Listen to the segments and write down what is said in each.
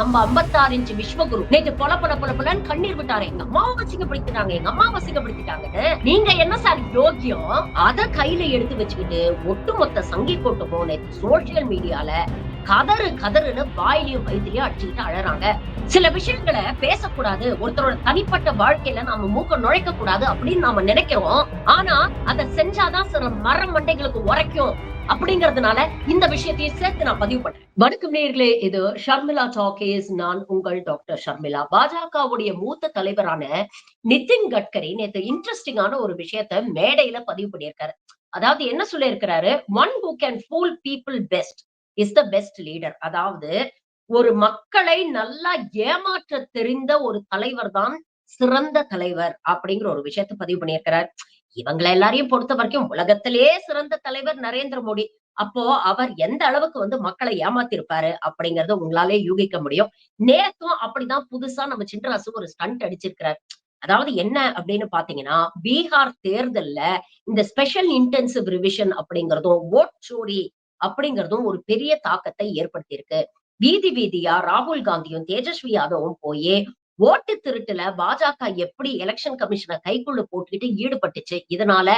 நம்ம ஐம்பத்தாறு இன்ச்சு விஸ்வகுரு. நேத்து பொல பொல பொல பொலன்னு கண்ணீர் விட்டாரு. எங்க அம்மாவை வசிக்கப்படுத்திட்டாங்க. எங்க அம்மா வசிக்கப்படுத்திட்டாங்கன்னு நீங்க என்ன சார் யோக்கியம்? அத கையில எடுத்து வச்சுக்கிட்டு ஒட்டுமொத்த சங்கி கூட்டமும் நேத்து சோசியல் மீடியால கதறு கதறுன்னு வாயிலையும் வயிற்றுலயும் அடிச்சுக்கிட்டு அழறாங்க. சில விஷயங்களை பேசக்கூடாது. ஒருத்தரோட தனிப்பட்ட வாழ்க்கையில நாம மூக்க நுழைக்க கூடாது அப்படின்னு நாம நினைக்கிறோம். ஆனா அதை செஞ்சாதான் சில மர மண்டைகளுக்கு உரைக்கும் அப்படிங்கறதுனால இந்த விஷயத்தையும் சேர்த்து நான் பதிவு பண்றேன். வணக்கம் நேர்களே இது ஷர்மிளா டாக்கேஸ். நான் உங்கள் டாக்டர் ஷர்மிளா. பாஜகவுடைய மூத்த தலைவரான நிதின் கட்கரி நேத்து இன்ட்ரெஸ்டிங்கான ஒரு விஷயத்த மேடையில பதிவு பண்ணியிருக்காரு. அதாவது என்ன சொல்லியிருக்கிறாரு? One who can fool people best is the best leader அதாவது ஒரு மக்களை நல்லா ஏமாற்ற தெரிந்த ஒரு தலைவர் தான் சிறந்த தலைவர் அப்படிங்கிற ஒரு விஷயத்த பதிவு பண்ணியிருக்கிறார். இவங்களை எல்லாரையும் பொறுத்த வரைக்கும் உலகத்திலேயே சிறந்த தலைவர் நரேந்திர மோடி. அப்போ அவர் எந்த அளவுக்கு வந்து மக்களை ஏமாத்திருப்பாரு அப்படிங்கறத உங்களாலே யூகிக்க முடியும். நேத்தும் அப்படிதான் புதுசா நம்ம சின்ராசு ஒரு ஸ்டண்ட் அடிச்சிருக்கிறார். அதாவது என்ன அப்படின்னு பாத்தீங்கன்னா பீகார் தேர்தல்ல இந்த ஸ்பெஷல் இன்டென்சிவ் ரிவிஷன் அப்படிங்கறதும் ஓட் சோரி அப்படிங்கறதும் ஒரு பெரிய தாக்கத்தை ஏற்படுத்தியிருக்கு. வீதி வீதியா ராகுல் காந்தியும் தேஜஸ்வி யாதவும் போய் ஓட்டு திருட்டுல பாஜக எப்படி எலெக்ஷன் கமிஷனை கைக்குள்ள போட்டுக்கிட்டு ஈடுபட்டுச்சு? இதனால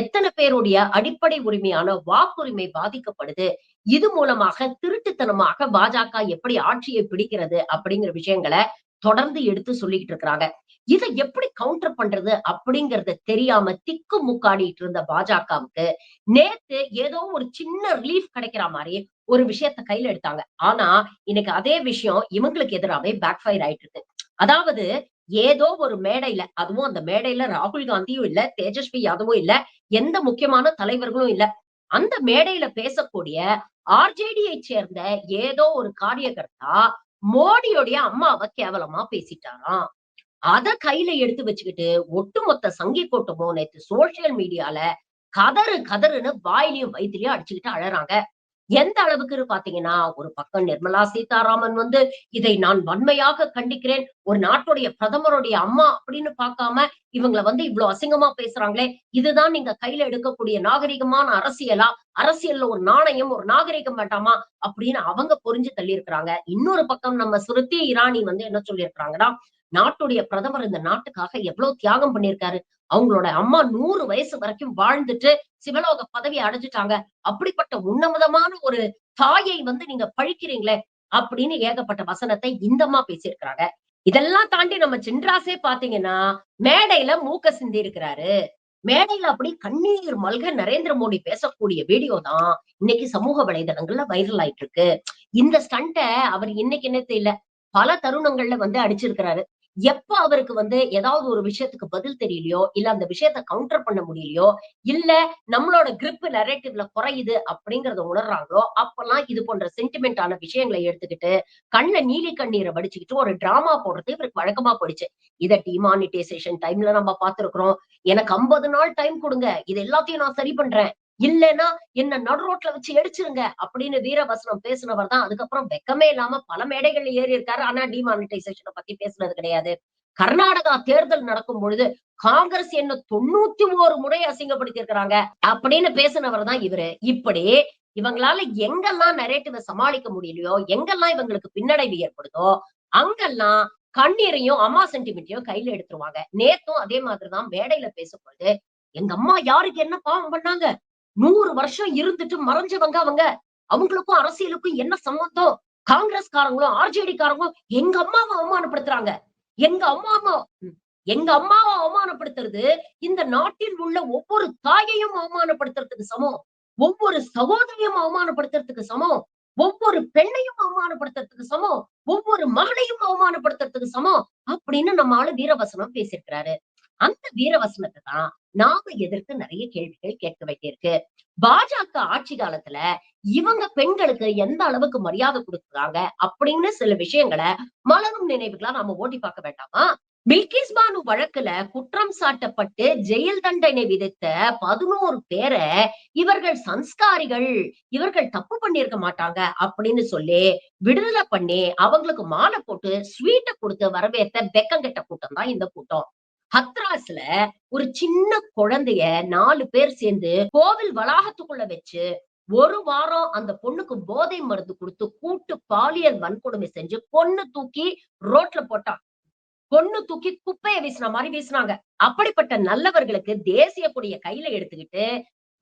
எத்தனை பேருடைய அடிப்படை உரிமையான வாக்குரிமை பாதிக்கப்படுது? இது மூலமாக திருட்டுத்தனமாக பாஜக எப்படி ஆட்சியை பிடிக்கிறது அப்படிங்கிற விஷயங்களை தொடர்ந்து எடுத்து சொல்லிக்கிட்டு இருக்கிறாங்க. இதை எப்படி கவுண்டர் பண்றது அப்படிங்கறத தெரியாம திக்கு முக்காடிட்டு இருந்த பாஜகவுக்கு நேத்து ஏதோ ஒரு சின்ன ரிலீஃப் கிடைக்கிற மாதிரி ஒரு விஷயத்த கையில எடுத்தாங்க. ஆனா இன்னைக்கு அதே விஷயம் இவங்களுக்கு எதிராகவே பேக் ஃபயர் ஆயிட்டு இருக்கு அதாவது ஏதோ ஒரு மேடையில அதுவும் அந்த மேடையில ராகுல் காந்தியும் இல்ல தேஜஸ்வி யாதவும் இல்ல எந்த முக்கியமான தலைவர்களும் இல்ல அந்த மேடையில பேசக்கூடிய ஆர்ஜேடியை சேர்ந்த ஏதோ ஒரு காரியகர்த்தா மோடியோடைய அம்மாவை கேவலமா பேசிட்டாராம். அத கையில எடுத்து வச்சுக்கிட்டு ஒட்டுமொத்த சங்கி கூட்டமும் நேத்து சோசியல் மீடியால கதறு கதறுன்னு வாயிலையும் வயிற்றுலயும் அடிச்சுக்கிட்டு அழறாங்க. எந்த அளவுக்கு பாத்தீங்கன்னா ஒரு பக்கம் நிர்மலா சீதாராமன் வந்து இதை நான் வன்மையாக கண்டிக்கிறேன். ஒரு நாட்டுடைய பிரதமருடைய அம்மா அப்படின்னு பார்க்காம இவங்களை வந்து இவ்வளவு அசிங்கமா பேசுறாங்களே. இதுதான் நீங்க கையில எடுக்கக்கூடிய நாகரிகமான அரசியலா? அரசியல்ல ஒரு நாணயம் ஒரு நாகரிகம் வேண்டாமா? அப்படின்னு அவங்க புரிஞ்சு தள்ளி இருக்கிறாங்க இன்னொரு பக்கம் நம்ம சுருத்தி இராணி வந்து என்ன சொல்லியிருக்கிறாங்கன்னா நாட்டுடைய பிரதமர் இந்த நாட்டுக்காக எவ்வளவு தியாகம் பண்ணியிருக்காரு? அவங்களோட அம்மா நூறு வயசு வரைக்கும் வாழ்ந்துட்டு சிவலோக பதவி அடைஞ்சிட்டாங்க. அப்படிப்பட்ட உன்னதமான ஒரு தாயை வந்து நீங்க பழிக்கிறீங்களே அப்படின்னு ஏகப்பட்ட வசனத்தை இந்தமா பேசியிருக்கிறாங்க. இதெல்லாம் தாண்டி நம்ம சின்ராசே பாத்தீங்கன்னா மேடையில மூக்க சிந்தி இருக்கிறாரு. மேடையில அப்படி கண்ணீர் மல்க நரேந்திர மோடி பேசக்கூடிய வீடியோ தான் இன்னைக்கு சமூக வலைதளங்கள்ல வைரல் ஆயிட்டு இருக்கு இந்த ஸ்டண்ட அவர் இன்னைக்கு என்ன தெரியல பல தருணங்கள்ல வந்து அடிச்சிருக்கிறாரு. எப்ப அவருக்கு வந்து ஏதாவது ஒரு விஷயத்துக்கு பதில் தெரியலையோ இல்ல அந்த விஷயத்த கவுண்டர் பண்ண முடியலையோ இல்ல நம்மளோட கிரிப் நரேட்டிவ்ல குறையுது அப்படிங்கறத உணர்றாங்களோ அப்பெல்லாம் இது போன்ற சென்டிமெண்டான விஷயங்களை எடுத்துக்கிட்டு கண்ண நீலி கண்ணீரை வடிச்சுக்கிட்டு ஒரு டிராமா போடுறது இவருக்கு வழக்கமா போயிடுச்சு. இதை டிமானிட்டைசேஷன் டைம்ல நம்ம பார்த்திருக்கிறோம். எனக்கு ஐம்பது நாள் டைம் கொடுங்க. இது எல்லாத்தையும் நான் சரி பண்றேன். இல்லைன்னா என்ன நடு ரோட்ல வச்சு எடிச்சிருங்க அப்படின்னு வீரவசனம் பேசினவர் தான். அதுக்கப்புறம் வெக்கமே இல்லாம பல மேடைகள்ல ஏறி இருக்காரு. ஆனா டிமானிட்டைசேஷனை பத்தி பேசுனது கிடையாது. கர்நாடகா தேர்தல் நடக்கும் பொழுது காங்கிரஸ் என்ன தொண்ணூத்தி ஒரு முறை அசிங்கப்படுத்தி இருக்கிறாங்க அப்படின்னு பேசினவர் தான் இவரு. இப்படி இவங்களால எங்கெல்லாம் நரேட்டிவை சமாளிக்க முடியலையோ எங்கெல்லாம் இவங்களுக்கு பின்னடைவு ஏற்படுதோ அங்கெல்லாம் கண்ணீரையும் அம்மா சென்டிமெண்ட்டையும் கையில எடுத்துருவாங்க. நேத்தும் அதே மாதிரிதான் மேடையில பேசும்பொழுது எங்க அம்மா யாருக்கு என்ன பாவம் பண்ணாங்க? நூறு வருஷம் இருந்துட்டு மறைஞ்சவங்க அவங்க. அவங்களுக்கும் அரசியலுக்கும் என்ன சம்பந்தம்? காங்கிரஸ்காரங்களும் ஆர்ஜேடி காரங்களும் எங்க அம்மாவை அவமானப்படுத்துறாங்க. எங்க அம்மாவை எங்க அம்மாவை அவமானப்படுத்துறது இந்த நாட்டில் உள்ள ஒவ்வொரு தாயையும் அவமானப்படுத்துறதுக்கு சமம். ஒவ்வொரு சகோதரியும் அவமானப்படுத்துறதுக்கு சமம். ஒவ்வொரு பெண்ணையும் அவமானப்படுத்துறதுக்கு சமம். ஒவ்வொரு மகளையும் அவமானப்படுத்துறதுக்கு சமம். அப்படின்னு நம்ம ஆளு வீரவசனம் பேசியிருக்கிறாரு. அந்த வீரவசனத்தை தான் நாம எதிர்த்து நிறைய கேள்விகள் கேட்க வேண்டியிருக்கு. பாஜக ஆட்சி காலத்துல இவங்க பெண்களுக்கு எந்த அளவுக்கு மரியாதை கொடுக்குறாங்க அப்படின்னு சில விஷயங்களை மலரும் நினைவுகளா நாம ஓட்டி பார்க்க வேண்டாமா? பில்கிஸ் பானு வழக்குல குற்றம் சாட்டப்பட்டு ஜெயில் தண்டனை விதித்த பதினோரு பேரை இவர்கள் சன்ஸ்காரிகள் இவர்கள் தப்பு பண்ணிருக்க மாட்டாங்க அப்படின்னு சொல்லி விடுதலை பண்ணி அவங்களுக்கு மாலை போட்டு ஸ்வீட்டை கொடுத்து வரவேற்ற வெக்கங்கெட்ட கூட்டம் தான் இந்த கூட்டம். ஹத்ராஸ்ல ஒரு சின்ன குழந்தைய நாலு பேர் சேர்ந்து கோவில் வளாகத்துக்குள்ள வச்சு ஒரு வாரம் அந்த பொண்ணுக்கு போதை மருந்து கொடுத்து கூட்டு பாலியல் வன்கொடுமை செஞ்சு பொண்ணு தூக்கி ரோட்ல போட்டான். பொண்ணு தூக்கி குப்பையை வீசின மாதிரி வீசினாங்க. அப்படிப்பட்ட நல்லவர்களுக்கு தேசிய கொடிய கையில எடுத்துக்கிட்டு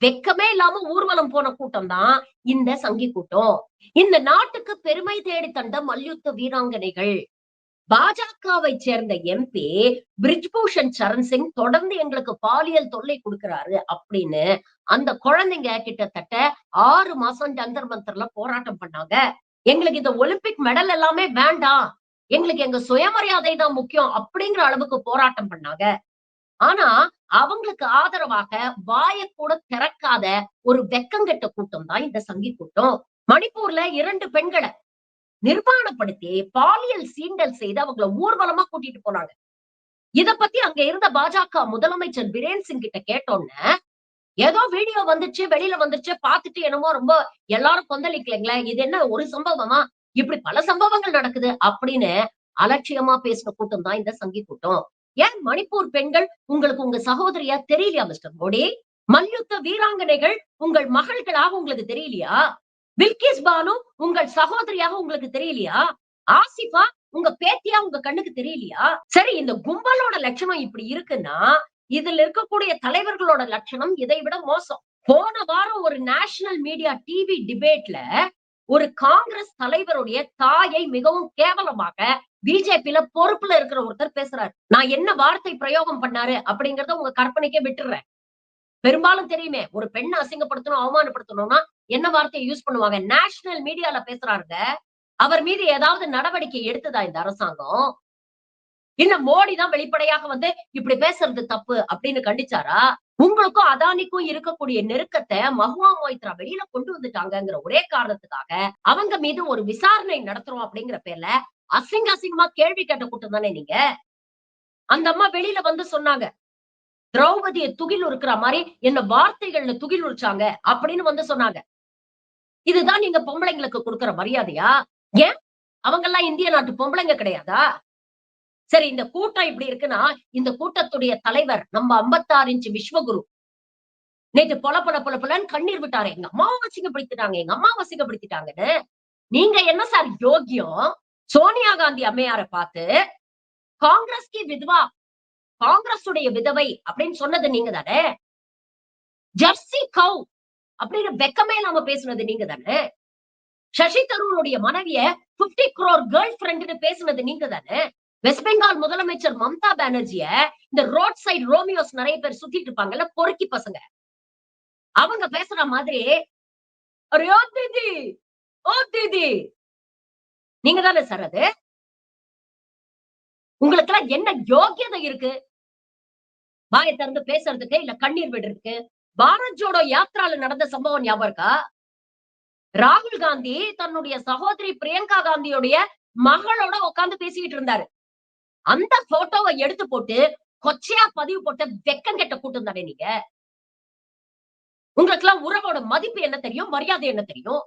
வெக்கமே இல்லாம ஊர்வலம் போன கூட்டம் தான் இந்த சங்கி கூட்டம். இந்த நாட்டுக்கு பெருமை தேடி தந்த மல்யுத்த வீராங்கனைகள். பாஜகவை சேர்ந்த எம்பி பிரிஜ்பூஷன் சரண் சிங் தொடர்ந்து எங்களுக்கு பாலியல் தொல்லை கொடுக்கிறாரு அப்படின்னு அந்த குழந்தைங்க கிட்டத்தட்ட ஆறு மாசம் ஜந்தர் மந்தர்ல போராட்டம் பண்ணாங்க. எங்களுக்கு இந்த ஒலிம்பிக் மெடல் எல்லாமே வேண்டாம். எங்களுக்கு எங்க சுயமரியாதை தான் முக்கியம் அப்படிங்கிற அளவுக்கு போராட்டம் பண்ணாங்க. ஆனா அவங்களுக்கு ஆதரவாக வாய கூட திறக்காத ஒரு வெக்கங்கெட்ட கூட்டம் தான் இந்த சங்கி கூட்டம். மணிப்பூர்ல இரண்டு பெண்களை நிர்மாணப்படுத்தி பாலியல் சீண்டல் செய்து அவங்கள ஊர்வலமா கூட்டிட்டு போனாங்க. இத பத்தி அங்க இருந்த பாஜக முதலமைச்சர் பிரேன் சிங் கிட்ட கேட்டோன்னு ஏதோ வீடியோ வந்துச்சு வெளியில வந்துச்சு பாத்துட்டு என்னமோ ரொம்ப எல்லாரும் கொந்தளிக்கலைங்களே இது என்ன ஒரு சம்பவமா? இப்படி பல சம்பவங்கள் நடக்குது அப்படின்னு அலட்சியமா பேசின கூட்டம் தான் இந்த சங்கி கூட்டம். ஏன் மணிப்பூர் பெண்கள் உங்களுக்கு உங்க சகோதரியா தெரியலையா மிஸ்டர் மோடி? மல்யுத்த வீராங்கனைகள் உங்கள் மகள்களாக உங்களுக்கு தெரியலையா? பில்கிஸ் பானு உங்கள் சகோதரியாக உங்களுக்கு தெரியலையா? ஆசிஃபா உங்க பேத்தியா உங்க கண்ணுக்கு தெரியலையா? சரி இந்த கும்பலோட லட்சணம் இப்படி இருக்குன்னா இதுல இருக்கக்கூடிய தலைவர்களோட லட்சணம் இதை விட மோசம். போன வாரம் ஒரு நேஷனல் மீடியா டிவி டிபேட்ல ஒரு காங்கிரஸ் தலைவருடைய தாயை மிகவும் கேவலமாக பிஜேபியில பொறுப்புல இருக்கிற ஒருத்தர் பேசுறாரு. நான் என்ன வார்த்தை பிரயோகம் பண்ணாரு அப்படிங்கறத உங்க கற்பனைக்கே விட்டுறேன். பெரும்பாலும் தெரியுமே ஒரு பெண்ணை அசிங்கப்படுத்தணும் அவமானப்படுத்தணும்னா என்ன வார்த்தையை யூஸ் பண்ணுவாங்க? நேஷனல் மீடியால பேசுறாருங்க. அவர் மீது ஏதாவது நடவடிக்கை எடுத்ததா இந்த அரசாங்கம்? இல்ல மோடி தான் வெளிப்படையாக வந்து இப்படி பேசுறது தப்பு அப்படின்னு கண்டிச்சாரா? உங்களுக்கும் அதானிக்கும் இருக்கக்கூடிய நெருக்கத்தை மஹுவா மொய்த்ரா வெளியில கொண்டு வந்துட்டாங்கங்கிற ஒரே காரணத்துக்காக அவங்க மீது ஒரு விசாரணை நடத்துறோம் அப்படிங்கிற பேர்ல அசிங்க அசிங்கமா கேள்வி கேட்ட கூட்டம் தானே நீங்க? அந்த அம்மா வெளியில வந்து சொன்னாங்க திரௌபதியை துகில் உருக்குற மாதிரி என்ன வார்த்தைகள்ல துகில் உரிச்சாங்க அப்படின்னு வந்து சொன்னாங்க. இதுதான் நீங்க பொம்பளைங்களுக்கு கொடுக்கிற மரியாதையா? ஏன்? அவங்க எல்லாம் இந்திய நாட்டு பொம்பளைங்க கிடையாதா? சரி இந்த கூட்டம் இப்படி இருக்குன்னா இந்த கூட்டத்துடைய தலைவர் நம்ம ஐம்பத்தாறு இன்ச்சு விஸ்வகுரு. நேற்று பொல பொல பொல பொலன்னு கண்ணீர் விட்டாரு. எங்க அம்மாவை வசிக்கப்படுத்திட்டாங்க. எங்க அம்மா வசிக்கப்படுத்திட்டாங்கன்னு. நீங்க என்ன சார் யோக்கியம் சோனியா காந்தி அம்மையாரை பார்த்து காங்கிரஸ் கி வித்வா காங்கிரஸ் உடைய விதவை அப்படின்னு சொன்னது நீங்க தானே ஜெர்சி கவு அப்படின்னு வெக்கமே இல்லாம பேசுனது நீங்க தானே சசி தரூருடைய மனைவிய பிப்டி குரோர் கேர்ள் ஃப்ரெண்ட்னு பேசுனது நீங்க தானே வெஸ்ட் பெங்கால் முதலமைச்சர் மம்தா பானர்ஜிய இந்த ரோட் சைடு ரோமியோஸ் நிறைய பேர் சுத்திட்டு இருப்பாங்கல்ல பொறுக்கி பசங்க. அவங்க பேசுற மாதிரி ஓ தீதி ஓ தீதி நீங்க தானே சார் அது? உங்களுக்கு எல்லாம் என்ன யோக்கியதை இருக்கு? வாயை திறந்து பேசுறதுக்கு இல்ல கண்ணீர் விடுறதுக்கு பாரத் ஜோடோ யாத்திரால நடந்த சம்பவம் ஞாபகம் இருக்கா? ராகுல் காந்தி தன்னுடைய சகோதரி பிரியங்கா காந்தியோடைய மகளோட உட்கார்ந்து பேசிக்கிட்டு இருந்தாரு. அந்த போட்டோவை எடுத்து போட்டு கொச்சையா பதிவு போட்ட வெக்கம் கெட்ட கூட்டம் தானே நீங்க? உங்களுக்கு எல்லாம் உறவோட மதிப்பு என்ன தெரியும்? மரியாதை என்ன தெரியும்?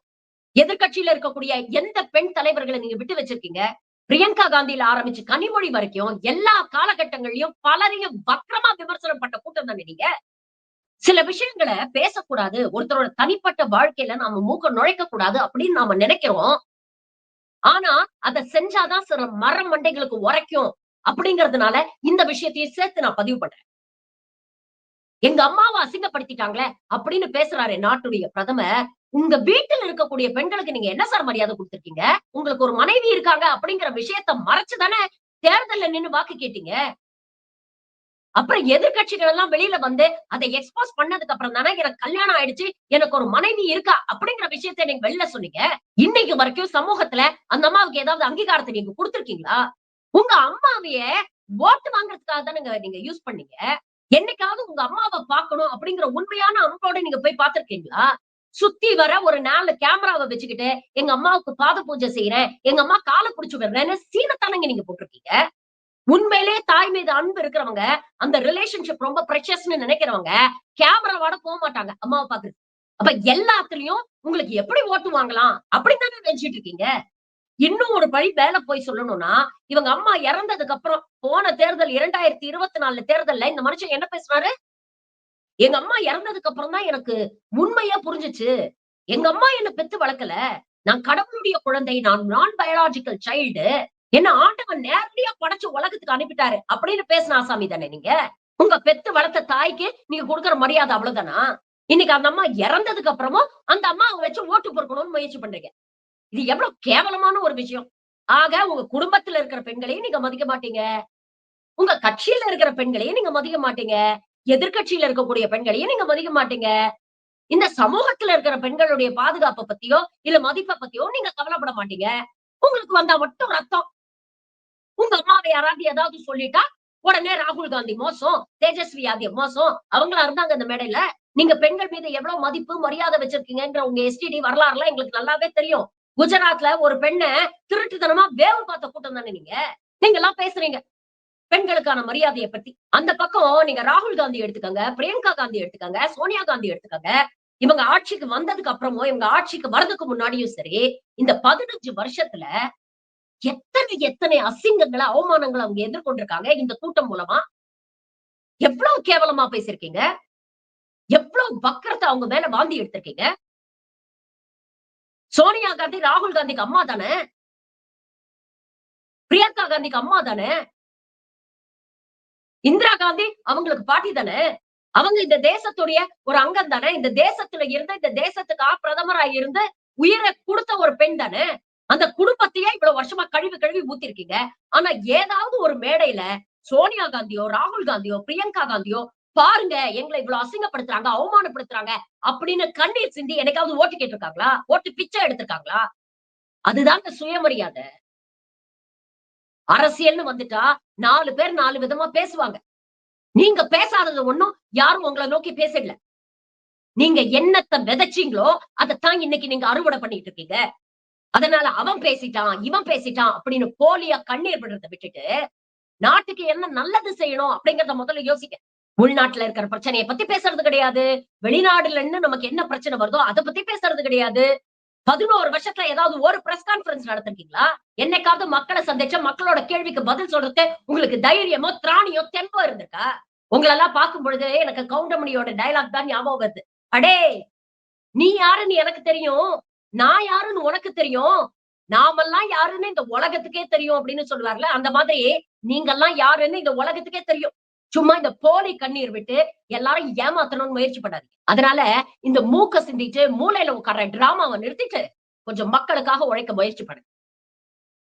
எதிர்க்கட்சியில இருக்கக்கூடிய எந்த பெண் தலைவர்களை நீங்க விட்டு வச்சிருக்கீங்க? பிரியங்கா காந்தியில ஆரம்பிச்சு கனிமொழி வரைக்கும் எல்லா காலகட்டங்கள்லயும் பலரையும் வக்கரமா விமர்சனம் பண்ண கூட்டம் தானே நீங்க? சில விஷயங்களை பேசக்கூடாது ஒருத்தரோட தனிப்பட்ட வாழ்க்கையில நாம மூக்க நுழைக்க கூடாது அப்படின்னு நாம நினைக்கிறோம். ஆனா அதை செஞ்சாதான் சில மரம் மண்டைகளுக்கு உரைக்கும் அப்படிங்கறதுனால இந்த விஷயத்தையும் சேர்த்து நான் பதிவு பண்றேன். எங்க அம்மாவை அசிங்கப்படுத்திட்டாங்களே அப்படின்னு பேசுறாரு நாட்டுடைய பிரதமர். உங்க வீட்டில் இருக்கக்கூடிய பெண்களுக்கு நீங்க என்ன சார் மரியாதை கொடுத்துருக்கீங்க? உங்களுக்கு ஒரு மனைவி இருக்காங்க அப்படிங்கிற விஷயத்த மறைச்சுதானே தேர்தல்ல நின்னு வாக்கு கேட்டீங்க? அப்புறம் எதிர்கட்சிகள் எல்லாம் வெளியில வந்து அதை எக்ஸ்போஸ் பண்ணதுக்கு அப்புறம் தானே எனக்கு கல்யாணம் ஆயிடுச்சு எனக்கு ஒரு மனைவி இருக்கா அப்படிங்கிற விஷயத்த நீங்க வெளில சொன்னீங்க. இன்னைக்கு வரைக்கும் சமூகத்துல அந்த அம்மாவுக்கு ஏதாவது அங்கீகாரத்தை நீங்க கொடுத்துருக்கீங்களா? உங்க அம்மாவைய ஓட்டு வாங்குறதுக்காக தானே நீங்க யூஸ் பண்ணீங்க. என்னைக்காவது உங்க அம்மாவை பார்க்கணும் அப்படிங்கிற உண்மையான அன்போட நீங்க போய் பாத்திருக்கீங்களா சுத்தி வர ஒரு நாலு கேமராவை வச்சுக்கிட்டு எங்க அம்மாவுக்கு பாத பூஜை செய்யறேன் எங்க அம்மா காலை புடிச்சு விடுறேன்னு சீனத்தானங்க நீங்க போட்டிருக்கீங்க. உண்மையிலே தாய் மீது அன்பு இருக்கிறவங்க அந்த ரிலேஷன்ஷிப் ரொம்ப ப்ரெஷஸ்ன்னு நினைக்கிறவங்க கேமராவோட போக மாட்டாங்க அம்மாவை பாக்குறது அப்ப எல்லாத்துலயும் உங்களுக்கு எப்படி ஓட்டு வாங்கலாம்? அப்படின்னு தானே நினைச்சிட்டு இருக்கீங்க? இன்னும் ஒரு படி மேல போய் சொல்லணும்னா இவங்க அம்மா இறந்ததுக்கு அப்புறம் போன தேர்தல் இரண்டாயிரத்தி இருபத்தி நாலு தேர்தல்ல இந்த மனுஷன் என்ன பேசுனாரு எங்க அம்மா இறந்ததுக்கு அப்புறம் தான் எனக்கு உண்மையா புரிஞ்சுச்சு. எங்க அம்மா என்ன பெத்து வளர்க்கல. நான் கடவுளுடைய குழந்தை நான் நான் பயாலஜிக்கல் சைல்டு என்ன ஆண்டவன் நேரடியா படைச்சு உலகத்துக்கு அனுப்பிட்டாரு அப்படின்னு பேசின ஆசாமி தானே நீங்க? உங்க பெத்து வளர்த்த தாய்க்கு நீங்க கொடுக்குற மரியாதை அவ்வளவுதானா? இன்னைக்கு அந்த அம்மா இறந்ததுக்கு அப்புறமும் அந்த அம்மாவை வச்சு ஓட்டு பொறுக்கணும்னு முயற்சி பண்றீங்க. இது எவ்வளவு கேவலமான ஒரு விஷயம். ஆக உங்க குடும்பத்துல இருக்கிற பெண்களையும் நீங்க மதிக்க மாட்டீங்க. உங்க கட்சியில இருக்கிற பெண்களையும் நீங்க மதிக்க மாட்டீங்க. எதிர்க்கட்சியில இருக்கக்கூடிய பெண்களையும் நீங்க மதிக்க மாட்டீங்க. இந்த சமூகத்துல இருக்கிற பெண்களுடைய பாதுகாப்பை பத்தியோ இல்ல மதிப்பை பத்தியோ நீங்க கவலைப்பட மாட்டீங்க. உங்களுக்கு வந்தா மட்டும் ரத்தம். உங்க அம்மாவை யாராவது ஏதாவது சொல்லிட்டா உடனே ராகுல் காந்தி மோசம் தேஜஸ்வி யாதவ் மோசம் அவங்களா இருந்தாங்க இந்த மேடையில. நீங்க பெண்கள் மீது எவ்வளவு மதிப்பு மரியாதை வச்சிருக்கீங்கன்ற உங்க எஸ்டிடி வரலாறுலாம் எங்களுக்கு நல்லாவே தெரியும். குஜராத்ல ஒரு பெண்ணை திருட்டுத்தனமா வேவு பார்த்த கூட்டம் தானே நீங்க? நீங்க எல்லாம் பேசுறீங்க. பெண்களுக்கான மரியாதையை பத்தி. அந்த பக்கம் நீங்க ராகுல் காந்தி எடுத்துக்கங்க பிரியங்கா காந்தி எடுத்துக்கங்க சோனியா காந்தி எடுத்துக்கங்க. இவங்க ஆட்சிக்கு வந்ததுக்கு அப்புறமும் இவங்க ஆட்சிக்கு வர்றதுக்கு முன்னாடியும் சரி இந்த பதினஞ்சு வருஷத்துல எத்தனை எத்தனை அசிங்கங்களை அவமானங்களை அவங்க எதிர்கொண்டிருக்காங்க இந்த கூட்டம் மூலமா? எவ்வளவு கேவலமா பேசியிருக்கீங்க? எவ்வளவு வக்கரத்தை அவங்க மேல வாந்தி எடுத்திருக்கீங்க? சோனியா காந்தி ராகுல் காந்திக்கு அம்மா தானே? பிரியங்கா காந்திக்கு அம்மா தானே? இந்திரா காந்தி அவங்களுக்கு பாட்டி தானே? அவங்க இந்த தேசத்துடைய ஒரு அங்கம் தானே? இந்த தேசத்துல இருந்து இந்த தேசத்துக்கா பிரதமரா இருந்து உயிரை கொடுத்த ஒரு பெண் தானே? அந்த குடும்பத்தையே இவ்வளவு வருஷமா கழுவி கழுவி ஊத்திருக்கீங்க. ஆனா ஏதாவது ஒரு மேடையில சோனியா காந்தியோ ராகுல் காந்தியோ பிரியங்கா காந்தியோ பாருங்க எங்களை இவ்வளவு அசிங்கப்படுத்துறாங்க அவமானப்படுத்துறாங்க அப்படின்னு கண்ணீர் சிந்தி எனக்காவது ஓட்டு கேட்டிருக்காங்களா? ஓட்டு பிச்சை எடுத்திருக்காங்களா? அதுதாங்க சுயமரியாதை. அரசியல்னு வந்துட்டா நாலு பேர் நாலு விதமா பேசுவாங்க. நீங்க பேசாதது ஒண்ணும் யாரும் உங்களை நோக்கி பேசல. நீங்க என்னத்தை விதைச்சீங்களோ அதைத்தான் இன்னைக்கு நீங்க அறுவடை பண்ணிட்டு இருக்கீங்க. அதனால அவன் பேசிட்டான் இவன் பேசிட்டான் அப்படின்னு போலியா கண்ணீர் விடுறத விட்டுட்டு நாட்டுக்கு என்ன நல்லது செய்யணும் அப்படிங்கறத முதல்ல யோசிக்க உள்நாட்டுல இருக்கிற பிரச்சனையை பத்தி பேசுறது கிடையாது. வெளிநாடுல இருந்து நமக்கு என்ன பிரச்சனை வருதோ அதை பத்தி பேசுறது கிடையாது. பதினோரு வருஷத்துல ஏதாவது ஒரு பிரஸ் கான்பரன்ஸ் நடத்திருக்கீங்களா? என்னைக்காவது மக்களை சந்திச்ச மக்களோட கேள்விக்கு பதில் சொல்றது உங்களுக்கு தைரியமோ திராணியோ தெம்போ இருந்திருக்கா? உங்களெல்லாம் பார்க்கும் பொழுது எனக்கு கவுண்டமணியோட டயலாக் தான் ஞாபகம் வருது. அடே நீ யாருன்னு எனக்கு தெரியும். நான் யாருன்னு உனக்கு தெரியும். நாமெல்லாம் யாருன்னு இந்த உலகத்துக்கே தெரியும் அப்படின்னு சொல்லுவார்ல அந்த மாதிரி நீங்கெல்லாம் யாருன்னு இந்த உலகத்துக்கே தெரியும். சும்மா இந்த போலி கண்ணீர் விட்டு எல்லாரும் ஏமாத்தணும்னு முயற்சி பண்ணாதீங்க. அதனால இந்த மூக்க சிந்திட்டு மூளையில உட்கார்ற டிராமாவை நிறுத்திட்டு கொஞ்சம் மக்களுக்காக உழைக்க முயற்சி பண்ணுங்க.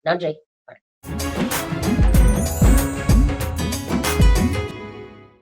நன்றி.